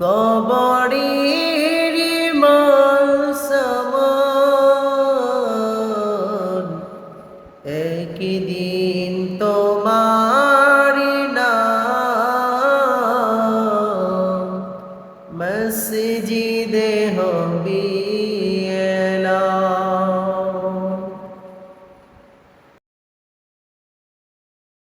কবরের মাল সমান। একদিন তোমার মসজিদে হবি।